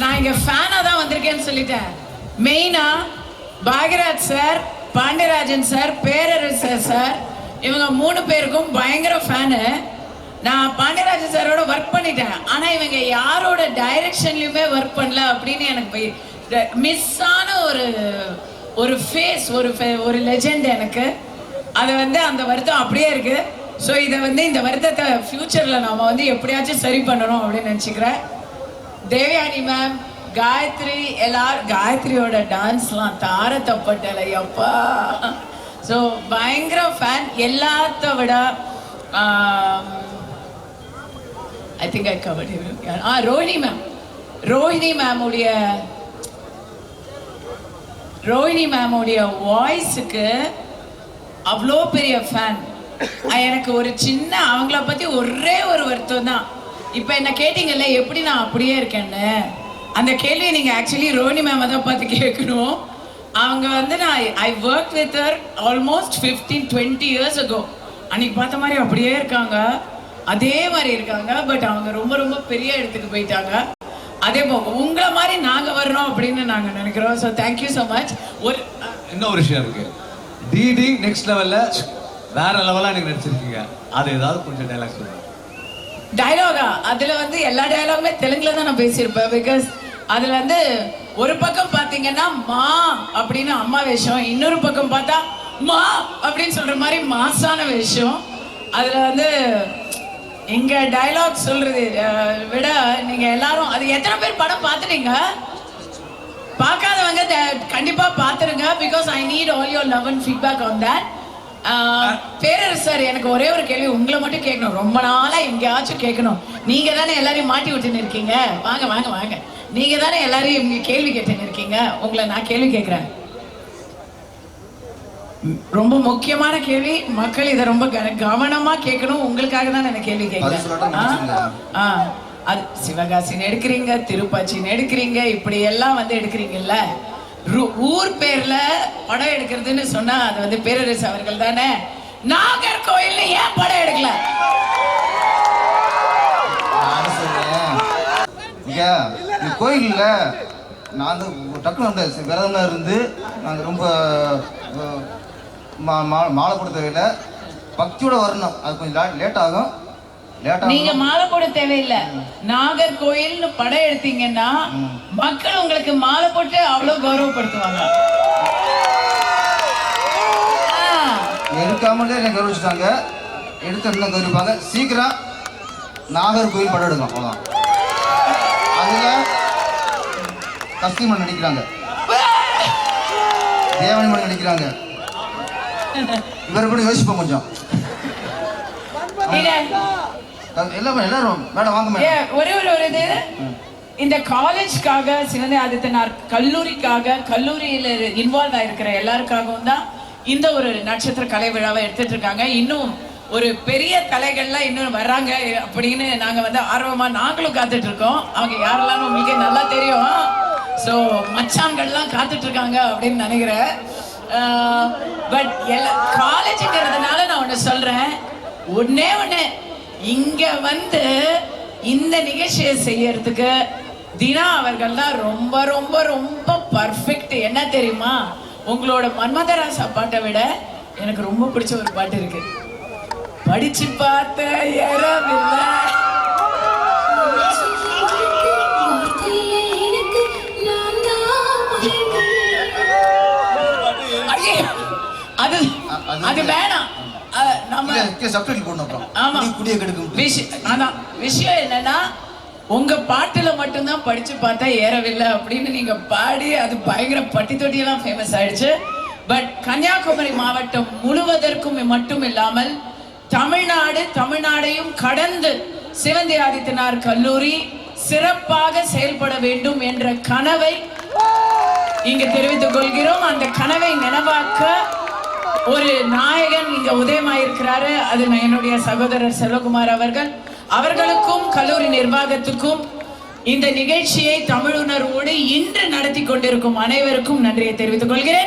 நான் இங்க ஃபேனா தான் வந்திருக்கேன்னு சொல்லிட்டேன். மெயினா Bhagyaraj sir Pandiarajan sir Perarasu sir இவங்க மூணு பேருக்கும் பயங்கர ஃபேனு நான் பாண்டியராஜன் சாரோட ஒர்க் பண்ணிட்டேன். ஆனா இவங்க யாரோட டைரக்ஷன்லயுமே ஒர்க் பண்ணல அப்படின்னு எனக்கு மிஸ் ஆன ஒரு ஒரு ஃபேஸ் ஒரு ஒரு லெஜெண்ட் எனக்கு. அது வந்து அந்த வருத்தம் அப்படியே இருக்கு. ஸோ இதை வந்து இந்த வருத்தத்தை ஃப்யூச்சரில் நாம் வந்து எப்படியாச்சும் சரி பண்ணணும் அப்படின்னு நினச்சிக்கிறேன். தேவயானி மேம் காயத்ரி எல்லாரும் காயத்ரியோட டான்ஸ்லாம் தார தப்பட்டலை அப்பா ஸோ பயங்கர ஃபேன் எல்லாத்த விட I think I covered ah Rohini ma'am Rohini மேமுடைய Rohini மேமுடைய வாய்ஸுக்கு அவ்வளோ பெரிய ஃபேன் எனக்கு ஒரு சின்ன அவங்கள பற்றி ஒரே ஒரு வருத்தம் தான் இப்போ என்ன கேட்டிங்கல்ல எப்படி நான் அப்படியே இருக்கேன்னு? அந்த கேள்வியை நீங்கள் ஆக்சுவலி ரோனி மேம் தான் பார்த்து கேட்கணும். அவங்க வந்து நான் I work with her almost fifteen twenty years ago அன்னைக்கு பார்த்த மாதிரி அப்படியே இருக்காங்க. அதே மாதிரி இருக்காங்க பட் அவங்க ரொம்ப ரொம்ப பெரிய இடத்துக்கு போயிட்டாங்க. அதே போக உங்களை மாதிரி நாங்கள் வர்றோம் அப்படின்னு நாங்கள் நினைக்கிறோம். ஸோ தேங்க்யூ ஸோ மச் ஒரு இன்னும் ஒரு விஷயம் இருக்கு. டிடி நெக்ஸ்ட் லெவலில் வேற லெவலாக நீங்கள் நடிச்சிருக்கீங்க. அது ஏதாவது கொஞ்சம் டைலாக் சொல்லுங்கள் டைலாகா அதுல வந்து எல்லா டயலாகுமே தெலுங்குல தான் நான் பேசியிருப்பேன். பிகாஸ் அதுல வந்து ஒரு பக்கம் பாத்தீங்கன்னா மா அப்படின்னு அம்மா வேஷம் இன்னொரு பக்கம் பார்த்தா மா அப்படின்னு சொல்ற மாதிரி மாசான வேஷம். அதுல வந்து எங்கள் டயலாக் சொல்றது விட நீங்க எல்லாரும் அது எத்தனை பேர் படம் பார்த்துட்டீங்க? பார்க்காதவங்க த- கண்டிப்பா பார்த்துருங்க. Because I need all your love and feedback on that Perarasu sir எனக்கு ஒரே ஒரு கேள்வி உங்களை மட்டும் கேட்கணும். ரொம்ப நாளா எங்கேயாச்சும் கேட்கணும். நீங்க தானே எல்லாரையும் மாட்டி விட்டுன்னு இருக்கீங்க? வாங்க வாங்க வாங்க. நீங்க தானே எல்லாரையும் இங்க கேள்வி கேட்டுன்னு இருக்கீங்க? உங்களை நான் கேள்வி கேட்கிறேன். ரொம்ப முக்கியமான கேள்வி. மக்கள் இதை ரொம்ப கவனமா கேட்கணும். உங்களுக்காக தான் நான் கேள்வி கேட்கிறேன். அது சிவகாசின்னு எடுக்கிறீங்க திருப்பாச்சின்னு எடுக்கிறீங்க இப்படி எல்லாம் வந்து எடுக்கிறீங்கல்ல? ஊர் பேர்ல படம் எடுக்கிறதுன்னு சொன்னா அது வந்து பேரரசு அவர்கள் தானே? நாகர்கோயில் ஏன் படம் எடுக்கல? நான் இந்த கோயில்ல நான் வந்து டக்குனு வந்து விரதம்ல இருந்து நாங்கள் ரொம்ப மா- மா- மாலை கொடுத்த தேவையில்லை பக்தியோட வரணும். அது கொஞ்சம் லேட் ஆகும் நீங்க மாலை போட தேவையில்லை. நாகர்கோயில்னு படம் எடுத்தீங்கன்னா மக்கள் உங்களுக்கு மாலை போட்டு அவ்வளவு கௌரவப்படுத்துவாங்க. எடுக்காமலே என்னை கௌரவிச்சிட்டாங்க. எடுத்து இன்னும் கௌரவிப்பாங்க? சீக்கிரம் நாகர்கோயில் படம் எடுக்கும் அவ்வளோதான் அதில் கஸ்திமன் நடிக்கிறாங்க. தேவனிமன் நடிக்கிறாங்க. இவரை கூட யோசிப்போம் கொஞ்சம். எல்லாமே எல்லாரும் மேடம் வாங்க ஒரே ஒரு ஒரு இது. இந்த காலேஜ்க்காக சிவந்தி ஆதித்தனார் கல்லூரிக்காக கல்லூரியில் இன்வால்வ் ஆயிருக்கிற எல்லாருக்காகவும் தான் இந்த ஒரு நட்சத்திர கலை விழாவை எடுத்துட்டு இருக்காங்க. இன்னும் ஒரு பெரிய கலைகள்லாம் இன்னும் வர்றாங்க அப்படின்னு நாங்கள் வந்து ஆர்வமாக நாங்களும் காத்துட்டு இருக்கோம். அவங்க யாரெல்லாம் உங்களுக்கு நல்லா தெரியும். ஸோ மச்சான்கள்லாம் காத்துட்டு இருக்காங்க அப்படின்னு நினைக்கிறேன். பட் எல்லா காலேஜுங்கிறதுனால நான் ஒன்று சொல்கிறேன் ஒன்னே ஒன்று இங்க வந்து இந்த நிகழ்ச்சியை செய்யறதுக்கு தினா அவர்கள் தான் ரொம்ப ரொம்ப ரொம்ப பர்ஃபெக்ட் என்ன தெரியுமா? உங்களோட மன்மதராசா பாட்டை விட எனக்கு ரொம்ப பிடிச்ச ஒரு பாட்டு இருக்கு. படிச்சு பார்த்த யாரோ அது அது- வேணாம். நம்ம சப்டைட்டில் போடணும் ஆமா. குடி- குடிய கெடுக்கும் விஷயம் அதான். விஷயம் என்னன்னா உங்க பாட்டுல மட்டும்தான் படிச்சு பார்த்தா ஏறவில்லை அப்படின்னு நீங்க பாடி அது பயங்கர பட்டி தொட்டியெல்லாம் ஃபேமஸ் ஆயிடுச்சு. பட் கன்னியாகுமரி மாவட்டம் முழுவதற்கும் மட்டும் இல்லாமல் தமிழ்நாடு தமிழ்நாடையும் கடந்து சிவந்தி ஆதித்தனார் கல்லூரி சிறப்பாக செயல்பட வேண்டும் என்ற கனவை இங்கு தெரிவித்துக் கொள்கிறோம். அந்த கனவை நினைவாக்க ஒரு நாயகன் இங்க உதயமாயிருக்கிறாரு. அது என்னுடைய சகோதரர் செல்வகுமார் அவர்கள். அவர்களுக்கும் கல்லூரி நிர்வாகத்துக்கும் இந்த நிகழ்ச்சியை தமிழுணர்வோடு இன்று நடத்தி கொண்டிருக்கும் அனைவருக்கும் நன்றியை தெரிவித்துக் கொள்கிறேன்.